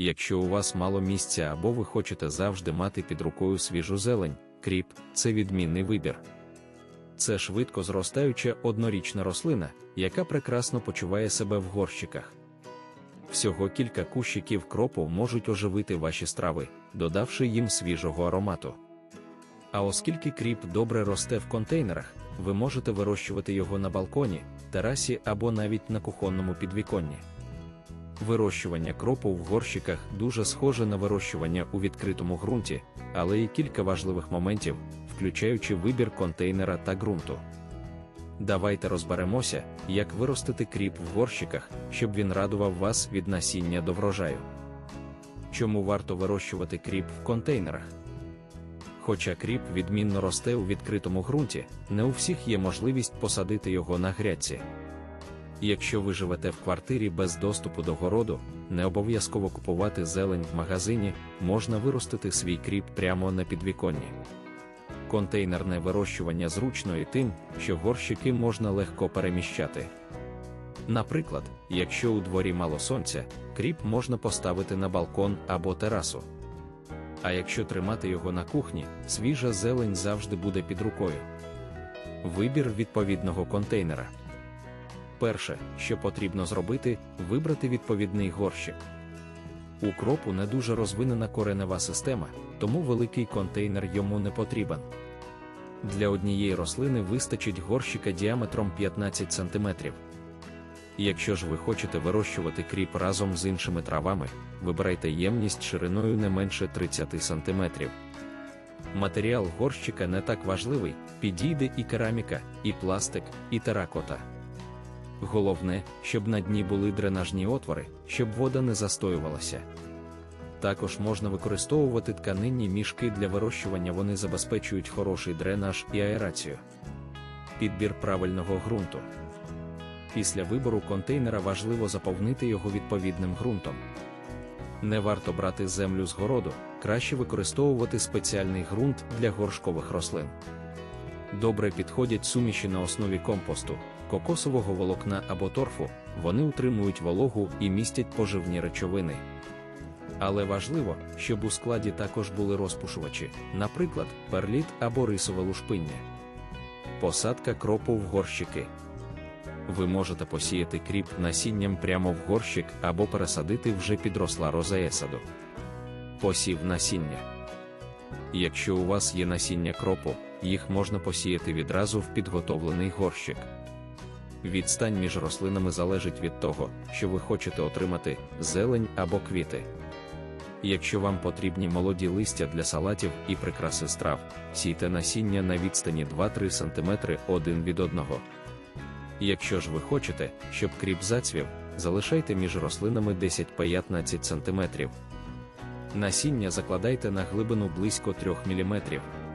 Якщо у вас мало місця або ви хочете завжди мати під рукою свіжу зелень, кріп це відмінний вибір. Це швидко зростаюча однорічна рослина, яка прекрасно почуває себе в горщиках. Всього кілька кущиків кропу можуть оживити ваші страви, додавши їм свіжого аромату. А оскільки кріп добре росте в контейнерах, ви можете вирощувати його на балконі, терасі або навіть на кухонному підвіконні. Вирощування кропу в горщиках дуже схоже на вирощування у відкритому ґрунті, але є кілька важливих моментів, включаючи вибір контейнера та ґрунту. Давайте розберемося, як виростити кріп в горщиках, щоб він радував вас від насіння до врожаю. Чому варто вирощувати кріп в контейнерах? Хоча кріп відмінно росте у відкритому ґрунті, не у всіх є можливість посадити його на грядці. Якщо ви живете в квартирі без доступу до городу, не обов'язково купувати зелень в магазині, можна виростити свій кріп прямо на підвіконні. Контейнерне вирощування зручно і тим, що горщики можна легко переміщати. Наприклад, якщо у дворі мало сонця, кріп можна поставити на балкон або терасу. А якщо тримати його на кухні, свіжа зелень завжди буде під рукою. Вибір відповідного контейнера. Перше, що потрібно зробити, вибрати відповідний горщик. У кропу не дуже розвинена коренева система, тому великий контейнер йому не потрібен. Для однієї рослини вистачить горщика діаметром 15 см. Якщо ж ви хочете вирощувати кріп разом з іншими травами, вибирайте ємність шириною не менше 30 см. Матеріал горщика не так важливий, підійде і кераміка, і пластик, і теракота. Головне, щоб на дні були дренажні отвори, щоб вода не застоювалася. Також можна використовувати тканинні мішки для вирощування, вони забезпечують хороший дренаж і аерацію. Підбір правильного ґрунту. Після вибору контейнера важливо заповнити його відповідним ґрунтом. Не варто брати землю з городу, краще використовувати спеціальний ґрунт для горшкових рослин. Добре підходять суміші на основі компосту, кокосового волокна або торфу, вони утримують вологу і містять поживні речовини. Але важливо, щоб у складі також були розпушувачі, наприклад, перліт або рисове лушпиння. Посадка кропу в горщики. Ви можете посіяти кріп насінням прямо в горщик або пересадити вже підросла розея саду. Посів насіння. Якщо у вас є насіння кропу, їх можна посіяти відразу в підготовлений горщик. Відстань між рослинами залежить від того, що ви хочете отримати зелень або квіти. Якщо вам потрібні молоді листя для салатів і прикраси страв, сійте насіння на відстані 2-3 см один від одного. Якщо ж ви хочете, щоб кріп зацвів, залишайте між рослинами 10-15 см. Насіння закладайте на глибину близько 3 мм,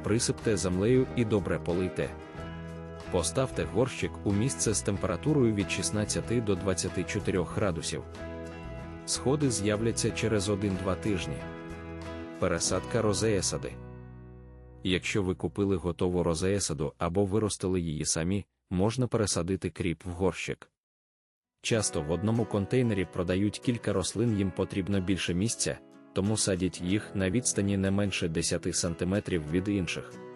присипте землею і добре полийте. Поставте горщик у місце з температурою від 16 до 24 градусів. Сходи з'являться через 1-2 тижні. Пересадка розеесади. Якщо ви купили готову розеесаду або виростили її самі, можна пересадити кріп в горщик. Часто в одному контейнері продають кілька рослин, їм потрібно більше місця, тому садять їх на відстані не менше 10 см від інших.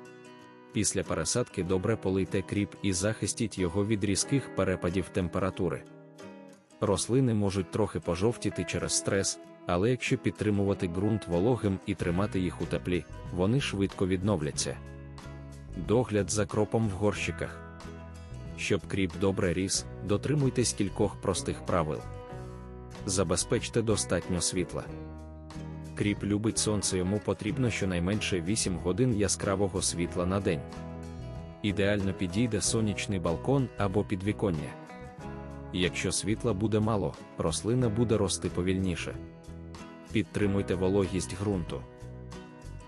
Після пересадки добре полийте кріп і захистіть його від різких перепадів температури. Рослини можуть трохи пожовтіти через стрес, але якщо підтримувати ґрунт вологим і тримати їх у теплі, вони швидко відновляться. Догляд за кропом в горщиках. Щоб кріп добре ріс, дотримуйтесь кількох простих правил. Забезпечте достатньо світла. Кріп любить сонце, йому потрібно щонайменше 8 годин яскравого світла на день. Ідеально підійде сонячний балкон або підвіконня. Якщо світла буде мало, рослина буде рости повільніше. Підтримуйте вологість ґрунту.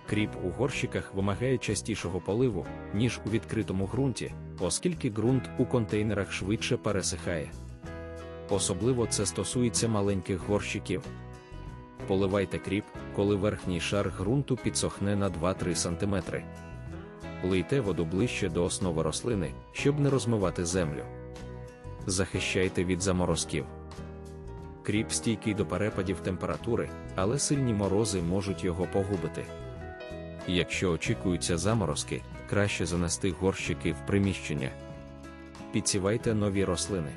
Кріп у горщиках вимагає частішого поливу, ніж у відкритому ґрунті, оскільки ґрунт у контейнерах швидше пересихає. Особливо це стосується маленьких горщиків. Поливайте кріп, коли верхній шар ґрунту підсохне на 2-3 см. Лийте воду ближче до основи рослини, щоб не розмивати землю. Захищайте від заморозків. Кріп стійкий до перепадів температури, але сильні морози можуть його погубити. Якщо очікуються заморозки, краще занести горщики в приміщення. Підсівайте нові рослини.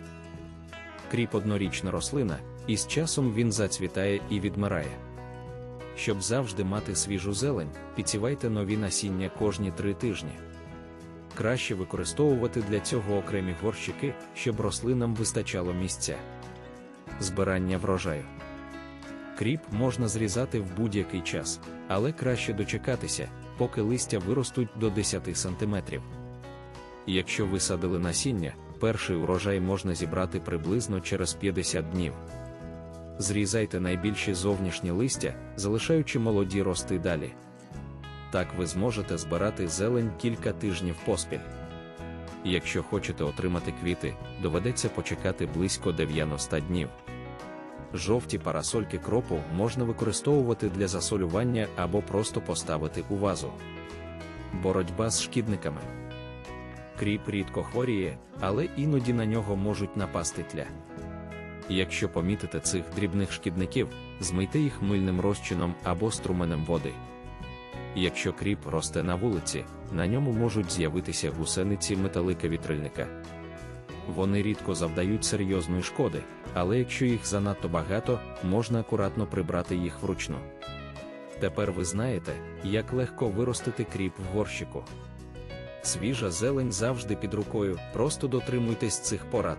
Кріп однорічна рослина, і з часом він зацвітає і відмирає. Щоб завжди мати свіжу зелень, підсівайте нові насіння кожні три тижні. Краще використовувати для цього окремі горщики, щоб рослинам вистачало місця. Збирання врожаю. Кріп можна зрізати в будь-який час, але краще дочекатися, поки листя виростуть до 10 см. Якщо ви садили насіння, перший урожай можна зібрати приблизно через 50 днів. Зрізайте найбільші зовнішні листя, залишаючи молоді рости далі. Так ви зможете збирати зелень кілька тижнів поспіль. Якщо хочете отримати квіти, доведеться почекати близько 90 днів. Жовті парасольки кропу можна використовувати для засолювання або просто поставити у вазу. Боротьба з шкідниками. Кріп рідко хворіє, але іноді на нього можуть напасти тля. Якщо помітите цих дрібних шкідників, змийте їх мильним розчином або струменем води. Якщо кріп росте на вулиці, на ньому можуть з'явитися гусениці металика вітрильника. Вони рідко завдають серйозної шкоди, але якщо їх занадто багато, можна акуратно прибрати їх вручну. Тепер ви знаєте, як легко виростити кріп в горщику. Свіжа зелень завжди під рукою, просто дотримуйтесь цих порад.